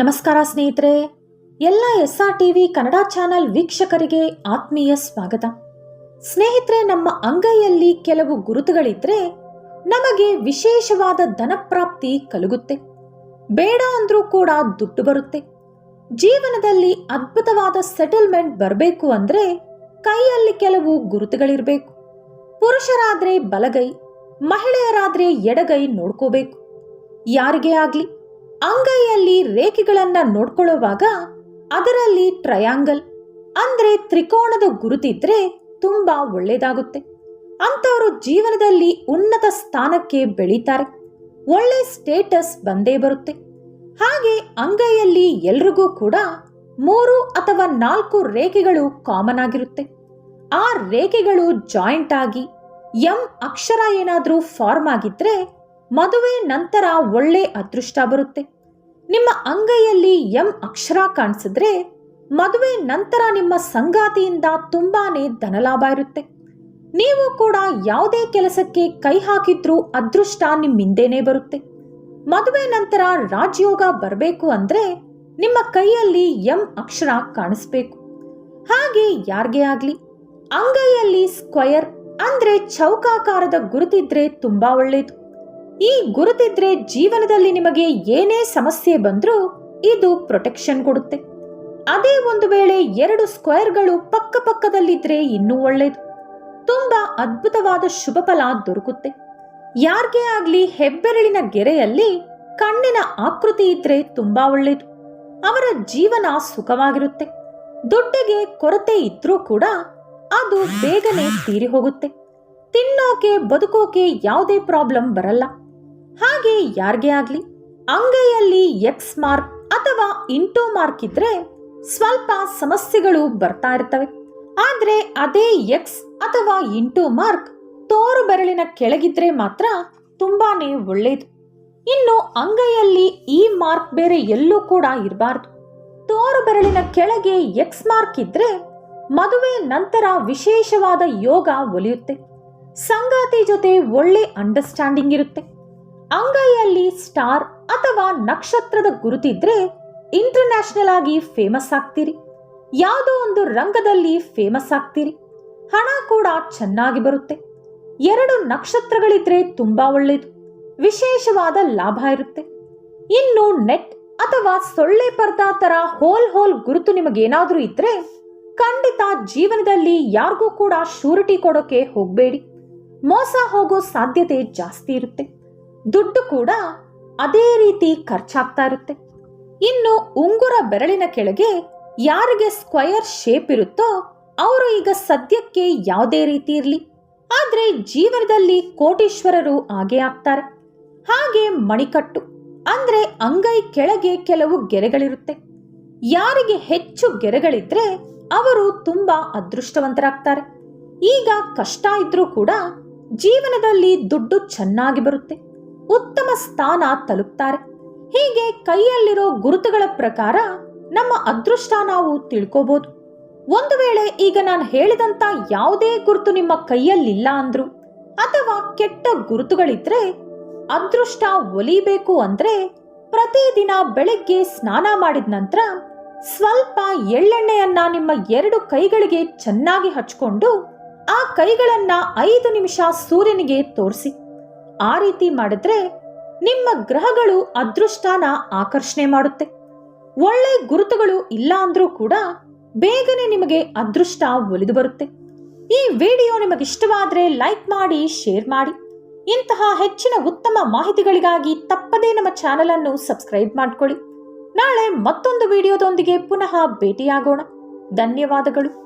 ನಮಸ್ಕಾರ ಸ್ನೇಹಿತರೆ, ಎಲ್ಲ S R TV Kannada channel ವೀಕ್ಷಕರಿಗೆ ಆತ್ಮೀಯ ಸ್ವಾಗತ. ಸ್ನೇಹಿತರೆ, ನಮ್ಮ ಅಂಗೈಯಲ್ಲಿ ಕೆಲವು ಗುರುತುಗಳಿದ್ರೆ ನಮಗೆ ವಿಶೇಷವಾದ ಧನಪ್ರಾಪ್ತಿ ಕಲುಗುತ್ತೆ. ಬೇಡ ಅಂದ್ರೂ ಕೂಡ ದುಡ್ಡು ಬರುತ್ತೆ. ಜೀವನದಲ್ಲಿ ಅದ್ಭುತವಾದ ಸೆಟಲ್ಮೆಂಟ್ ಬರಬೇಕು ಅಂದ್ರೆ ಕೈಯಲ್ಲಿ ಕೆಲವು ಗುರುತುಗಳಿರಬೇಕು. ಪುರುಷರಾದ್ರೆ ಬಲಗೈ, ಮಹಿಳೆಯರಾದ್ರೆ ಎಡಗೈ ನೋಡ್ಕೋಬೇಕು. ಯಾರಿಗೇ ಆಗ್ಲಿ? ಅಂಗೈಯಲ್ಲಿ ರೇಖೆಗಳನ್ನ ನೋಡ್ಕೊಳ್ಳುವಾಗ ಅದರಲ್ಲಿ ಟ್ರಯಾಂಗಲ್, ಅಂದ್ರೆ ತ್ರಿಕೋಣದ ಗುರುತಿದ್ರೆ ತುಂಬಾ ಒಳ್ಳೇದಾಗುತ್ತೆ. ಅಂಥವರು ಜೀವನದಲ್ಲಿ ಉನ್ನತ ಸ್ಥಾನಕ್ಕೆ ಬೆಳೀತಾರೆ. ಒಳ್ಳೆ ಸ್ಟೇಟಸ್ ಬಂದೇ ಬರುತ್ತೆ. ಹಾಗೆ ಅಂಗೈಯಲ್ಲಿ ಎಲ್ರಿಗೂ ಕೂಡ ಮೂರು ಅಥವಾ ನಾಲ್ಕು ರೇಖೆಗಳು ಕಾಮನ್ ಆಗಿರುತ್ತೆ. ಆ ರೇಖೆಗಳು ಜಾಯಿಂಟ್ ಆಗಿ ಎಂ ಅಕ್ಷರ ಏನಾದ್ರೂ ಫಾರ್ಮ್ ಆಗಿದ್ರೆ ಮದುವೆ ನಂತರ ಒಳ್ಳೆ ಅದೃಷ್ಟ ಬರುತ್ತೆ. ನಿಮ್ಮ ಅಂಗೈಯಲ್ಲಿ ಎಂ ಅಕ್ಷರ ಕಾಣಿಸಿದ್ರೆ ಮದುವೆ ನಂತರ ನಿಮ್ಮ ಸಂಗಾತಿಯಿಂದ ತುಂಬಾನೇ ಧನಲಾಭ ಇರುತ್ತೆ. ನೀವು ಕೂಡ ಯಾವುದೇ ಕೆಲಸಕ್ಕೆ ಕೈ ಹಾಕಿದ್ರೂ ಅದೃಷ್ಟ ನಿಮ್ಮಿಂದೇನೆ ಬರುತ್ತೆ. ಮದುವೆ ನಂತರ ರಾಜಯೋಗ ಬರಬೇಕು ಅಂದ್ರೆ ನಿಮ್ಮ ಕೈಯಲ್ಲಿ ಎಂ ಅಕ್ಷರ ಕಾಣಿಸ್ಬೇಕು. ಹಾಗೆ ಯಾರಿಗೆ ಆಗ್ಲಿ? ಅಂಗೈಯಲ್ಲಿ ಸ್ಕ್ವಯರ್ ಅಂದ್ರೆ ಚೌಕಾಕಾರದ ಗುರುತಿದ್ರೆ ತುಂಬಾ ಒಳ್ಳೇದು. ಈ ಗುರುತಿದ್ರೆ ಜೀವನದಲ್ಲಿ ನಿಮಗೆ ಏನೇ ಸಮಸ್ಯೆ ಬಂದ್ರೂ ಇದು ಪ್ರೊಟೆಕ್ಷನ್ ಕೊಡುತ್ತೆ. ಅದೇ ಒಂದು ವೇಳೆ ಎರಡು ಸ್ಕ್ವೇರ್ಗಳು ಪಕ್ಕ ಪಕ್ಕದಲ್ಲಿದ್ರೆ ಇನ್ನೂ ಒಳ್ಳೆಯದು ತುಂಬಾ ಅದ್ಭುತವಾದ ಶುಭ ಫಲ ದೊರಕುತ್ತೆ. ಯಾರ್ಗೇ ಆಗ್ಲಿ ಹೆಬ್ಬೆರಳಿನ ಗೆರೆಯಲ್ಲಿ ಕಣ್ಣಿನ ಆಕೃತಿ ಇದ್ರೆ ತುಂಬಾ ಒಳ್ಳೆಯದು ಅವರ ಜೀವನ ಸುಖವಾಗಿರುತ್ತೆ. ದುಡ್ಡಿಗೆ ಕೊರತೆ ಇದ್ರೂ ಕೂಡ ಅದು ಬೇಗನೆ ತೀರಿ ಹೋಗುತ್ತೆ. ತಿನ್ನೋಕೆ, ಬದುಕೋಕೆ ಯಾವುದೇ ಪ್ರಾಬ್ಲಮ್ ಬರಲ್ಲ. ಹಾಗೆ ಯಾರಿಗೆ ಆಗ್ಲಿ? ಅಂಗೈಯಲ್ಲಿ ಎಕ್ಸ್ ಮಾರ್ಕ್ ಅಥವಾ ಇಂಟೋ ಮಾರ್ಕ್ ಇದ್ರೆ ಸ್ವಲ್ಪ ಸಮಸ್ಯೆಗಳು ಬರ್ತಾ ಇರ್ತವೆ. ಆದ್ರೆ ಅದೇ ಎಕ್ಸ್ ಅಥವಾ ಇಂಟು ಮಾರ್ಕ್ ತೋರು ಬೆರಳಿನ ಕೆಳಗಿದ್ರೆ ಮಾತ್ರ ತುಂಬಾನೇ ಒಳ್ಳೇದು. ಇನ್ನು ಅಂಗೈಯಲ್ಲಿ ಈ ಮಾರ್ಕ್ ಬೇರೆ ಎಲ್ಲೂ ಕೂಡ ಇರಬಾರ್ದು. ತೋರು ಬೆರಳಿನ ಕೆಳಗೆ ಎಕ್ಸ್ ಮಾರ್ಕ್ ಇದ್ರೆ ಮದುವೆ ನಂತರ ವಿಶೇಷವಾದ ಯೋಗ ಒಲಿಯುತ್ತೆ. ಸಂಗಾತಿ ಜೊತೆ ಒಳ್ಳೆ ಅಂಡರ್ಸ್ಟ್ಯಾಂಡಿಂಗ್ ಇರುತ್ತೆ. ಅಂಗೈಯಲ್ಲಿ ಸ್ಟಾರ್ ಅಥವಾ ನಕ್ಷತ್ರದ ಗುರುತಿದ್ರೆ ಇಂಟರ್ನ್ಯಾಷನಲ್ ಆಗಿ ಫೇಮಸ್ ಆಗ್ತೀರಿ. ಯಾವುದೋ ಒಂದು ರಂಗದಲ್ಲಿ ಫೇಮಸ್ ಆಗ್ತೀರಿ. ಹಣ ಕೂಡ ಚೆನ್ನಾಗಿ ಬರುತ್ತೆ. ಎರಡು ನಕ್ಷತ್ರಗಳಿದ್ರೆ ತುಂಬಾ ಒಳ್ಳೇದು. ವಿಶೇಷವಾದ ಲಾಭ ಇರುತ್ತೆ. ಇನ್ನು ನೆಟ್ ಅಥವಾ ಸೊಳ್ಳೆ ಪರ್ದಾ ತರ ಹೋಲ್ ಹೋಲ್ ಗುರುತು ನಿಮಗೇನಾದ್ರೂ ಇದ್ರೆ ಖಂಡಿತ ಜೀವನದಲ್ಲಿ ಯಾರಿಗೂ ಕೂಡ ಶೂರಿಟಿ ಕೊಡೋಕೆ ಹೋಗಬೇಡಿ. ಮೋಸ ಹೋಗೋ ಸಾಧ್ಯತೆ ಜಾಸ್ತಿ ಇರುತ್ತೆ. ದುಡ್ಡು ಕೂಡ ಅದೇ ರೀತಿ ಖರ್ಚಾಗ್ತಾ ಇರುತ್ತೆ. ಇನ್ನು ಉಂಗುರ ಬೆರಳಿನ ಕೆಳಗೆ ಯಾರಿಗೆ ಸ್ಕ್ವಯರ್ ಶೇಪ್ ಇರುತ್ತೋ ಅವರು ಈಗ ಸದ್ಯಕ್ಕೆ ಯಾವುದೇ ರೀತಿ ಇರಲಿ. ಆದ್ರೆ ಜೀವನದಲ್ಲಿ ಕೋಟೀಶ್ವರರು ಹಾಗೆ ಆಗ್ತಾರೆ. ಹಾಗೆ ಮಣಿಕಟ್ಟು, ಅಂದ್ರೆ ಅಂಗೈ ಕೆಳಗೆ ಕೆಲವು ಗೆರೆಗಳಿರುತ್ತೆ. ಯಾರಿಗೆ ಹೆಚ್ಚು ಗೆರೆಗಳಿದ್ರೆ ಅವರು ತುಂಬಾ ಅದೃಷ್ಟವಂತರಾಗ್ತಾರೆ. ಈಗ ಕಷ್ಟ ಇದ್ರೂ ಕೂಡ ಜೀವನದಲ್ಲಿ ದುಡ್ಡು ಚೆನ್ನಾಗಿ ಬರುತ್ತೆ. ಉತ್ತಮ ಸ್ಥಾನ ತಲುಪ್ತಾರೆ. ಹೀಗೆ ಕೈಯಲ್ಲಿರೋ ಗುರುತುಗಳ ಪ್ರಕಾರ ನಮ್ಮ ಅದೃಷ್ಟ ನಾವು ತಿಳ್ಕೋಬಹುದು ಒಂದು ವೇಳೆ ಈಗ ನಾನು ಹೇಳಿದಂತ ಯಾವುದೇ ಗುರುತು ನಿಮ್ಮ ಕೈಯಲ್ಲಿಲ್ಲ ಅಂದ್ರು, ಅಥವಾ ಕೆಟ್ಟ ಗುರುತುಗಳಿದ್ರೆ ಅದೃಷ್ಟ ಒಲಿಬೇಕು ಅಂದ್ರೆ ಪ್ರತಿದಿನ ಬೆಳಗ್ಗೆ ಸ್ನಾನ ಮಾಡಿದ ನಂತರ ಸ್ವಲ್ಪ ಎಳ್ಳೆಣ್ಣೆಯನ್ನ ನಿಮ್ಮ ಎರಡು ಕೈಗಳಿಗೆ ಚೆನ್ನಾಗಿ ಹಚ್ಕೊಂಡು ಆ ಕೈಗಳನ್ನ ಐದು ನಿಮಿಷ ಸೂರ್ಯನಿಗೆ ತೋರಿಸಿ. ಆ ರೀತಿ ಮಾಡಿದ್ರೆ ನಿಮ್ಮ ಗ್ರಹಗಳು ಅದೃಷ್ಟನ ಆಕರ್ಷಣೆ ಮಾಡುತ್ತೆ. ಒಳ್ಳೆ ಗುರುತುಗಳು ಇಲ್ಲ ಅಂದ್ರೂ ಕೂಡ ಬೇಗನೆ ನಿಮಗೆ ಅದೃಷ್ಟ ಒಲಿದು ಬರುತ್ತೆ. ಈ ವಿಡಿಯೋ ನಿಮಗೆ ಇಷ್ಟವಾದ್ರೆ ಲೈಕ್ ಮಾಡಿ, ಶೇರ್ ಮಾಡಿ. ಇಂತಹ ಹೆಚ್ಚಿನ ಉತ್ತಮ ಮಾಹಿತಿಗಳಿಗಾಗಿ ತಪ್ಪದೇ ನಮ್ಮ ಚಾನೆಲ್ ಅನ್ನು ಸಬ್ಸ್ಕ್ರೈಬ್ ಮಾಡ್ಕೊಳ್ಳಿ. ನಾಳೆ ಮತ್ತೊಂದು ವಿಡಿಯೋದೊಂದಿಗೆ ಪುನಃ ಭೇಟಿಯಾಗೋಣ. ಧನ್ಯವಾದಗಳು.